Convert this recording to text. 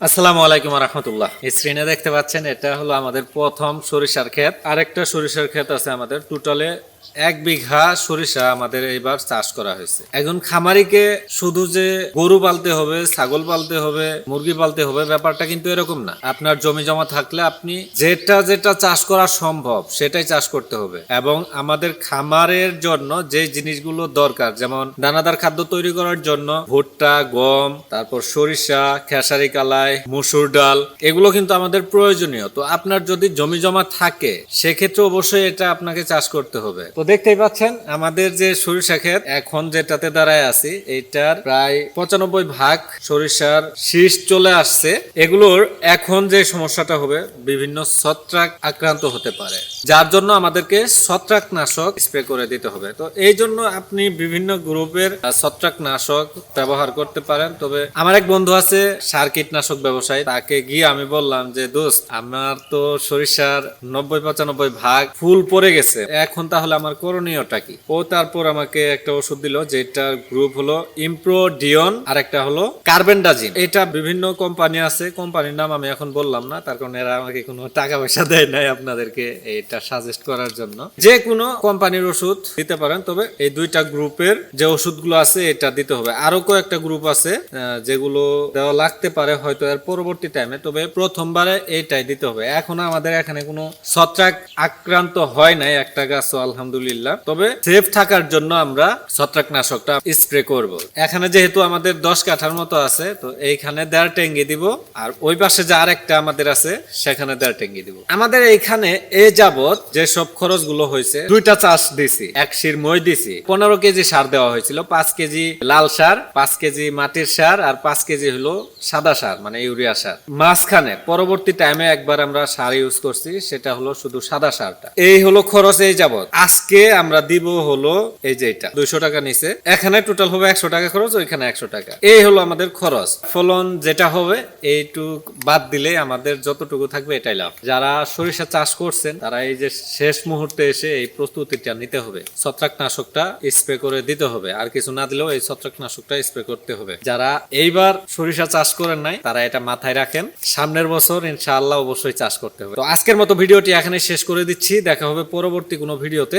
আসসালামু আলাইকুম রহমতুল্লাহ। এই স্ক্রিনে দেখতে পাচ্ছেন, এটা হলো আমাদের প্রথম সরিষার ক্ষেত। আরেকটা সরিষার ক্ষেত আছে আমাদের, টোটালে এক বিঘা সরিষা আমাদের এইবার চাষ করা হয়েছে। এখন খামারিকে শুধু যে গরু পালতে হবে, ছাগল পালতে হবে, মুরগি পালতে হবে, ব্যাপারটা কিন্তু এরকম না। আপনার জমি জমা থাকলে আপনি যেটা যেটা চাষ করা সম্ভব সেটাই চাষ করতে হবে। এবং আমাদের খামারের জন্য যে জিনিসগুলো দরকার, যেমন দানাদার খাদ্য তৈরি করার জন্য ভুট্টা, গম, তারপর সরিষা, খেসারি, কালাই, মসুর ডাল, এগুলো কিন্তু আমাদের প্রয়োজনীয়। তো আপনার যদি জমি জমা থাকে, সেক্ষেত্রে অবশ্যই এটা আপনাকে চাষ করতে হবে। তো দেখতেই পাচ্ছেন, আমাদের যে সরিষা ক্ষেত, এখন যেটাতে দাঁড়ায় আছি এটার প্রায় পঁচানব্বই ভাগ সরিষার শীষ চলে আসছে। এগুলোর এখন যে সমস্যাটা হবে, বিভিন্ন ছত্রাক আক্রান্ত হতে পারে। যার জন্য আমাদেরকে ছত্রাক নাশক স্প্রে করে দিতে হবে। তো এই জন্য আপনি বিভিন্ন গ্রুপের ছত্রাক নাশক ব্যবহার করতে পারেন। তবে আমার এক বন্ধু আছে, সার কীটনাশক ব্যবসায়ী। তাকে গিয়ে আমি বললাম যে, দোস্ত, আমার তো সরিষার নব্বই পঁচানব্বই ভাগ ফুল পড়ে গেছে। এখন তাহলে আমার করণীয়টা কি? ও তারপর আমাকে একটা ওষুধ দিল, যেটার গ্রুপ হলো ইমপ্রোডিয়ন আর একটা হলো কার্বেন্ডাজিন এটা বিভিন্ন কোম্পানি আছে কোম্পানির নাম আমি এখন বললাম না, তার কারণে এরা আমাকে কোনো টাকা পয়সা দেয় নাই আপনাদেরকে এটা সাজেস্ট করার জন্য। যে কোনো কোম্পানির ওষুধ দিতে পারেন, তবে এই দুইটা গ্রুপের যে ওষুধগুলো আছে, এটা দিতে হবে। আরও কয়েকটা গ্রুপ আছে যেগুলো দেওয়া লাগতে পারে হয়তো এর পরবর্তী টাইমে তবে প্রথমবারে এইটাই দিতে হবে। এখন আমাদের এখানে কোনো ছত্রাক আক্রান্ত হয় নাই, একটা গাছ আলহামদুলিল্লাহ তবে সেফ থাকার জন্য আমরা ছত্রাকনাশকটা স্প্রে করব। এখানে যেহেতু আমাদের দশ কাঠার মতো আছে, তো এইখানে দেড় ট্যাঙ্গি দিব, আর ওই পাশে যে আরেকটা আমাদের আছে, সেখানে দেড় ট্যাঙ্গি দিব। আমাদের এইখানে এ যাবত যে সব খরচগুলো হয়েছে, দুইটা চাষ দিছি, এক শির মই দিছি। পনেরো কেজি সার দেওয়া হয়েছিল, পাঁচ কেজি লাল সার, পাঁচ কেজি মাটির সার, আর পাঁচ কেজি হলো সাদা সার মানে ইউরিয়া সার। মাঝখানে, পরবর্তী টাইমে একবার আমরা সার ইউজ করছি, সেটা হলো শুধু সাদা সারটা। এই হলো খরচ এই যাবত আজকে আমরা দিব হলো, এই যে এটা, দুইশো টাকা নিচে। এখানে টোটাল হবে একশো টাকা খরচ, ওইখানে একশো টাকা। এই হলো আমাদের খরচ। ফলন যেটা হবে, এইটুক বাদ দিলে আমাদের যতটুকু থাকবে এটাই লাভ। যারা সরিষা চাষ করছেন, তারা এই যে শেষ মুহূর্তে এসে এই প্রস্তুতিটা নিতে হবে। ছত্রাকনাশকটা স্প্রে করে দিতে হবে। আর কিছু না দিলেও এই ছত্রাকনাশকটা স্প্রে করতে হবে। যারা এইবার সরিষা চাষ করেন নাই, তারা এটা মাথায় রাখেন। সামনের বছর ইনশাআল্লাহ অবশ্যই চাষ করতে হবে। তো আজকের মতো ভিডিওটি এখানে শেষ করে দিচ্ছি। দেখা হবে পরবর্তী কোনো ভিডিওতে।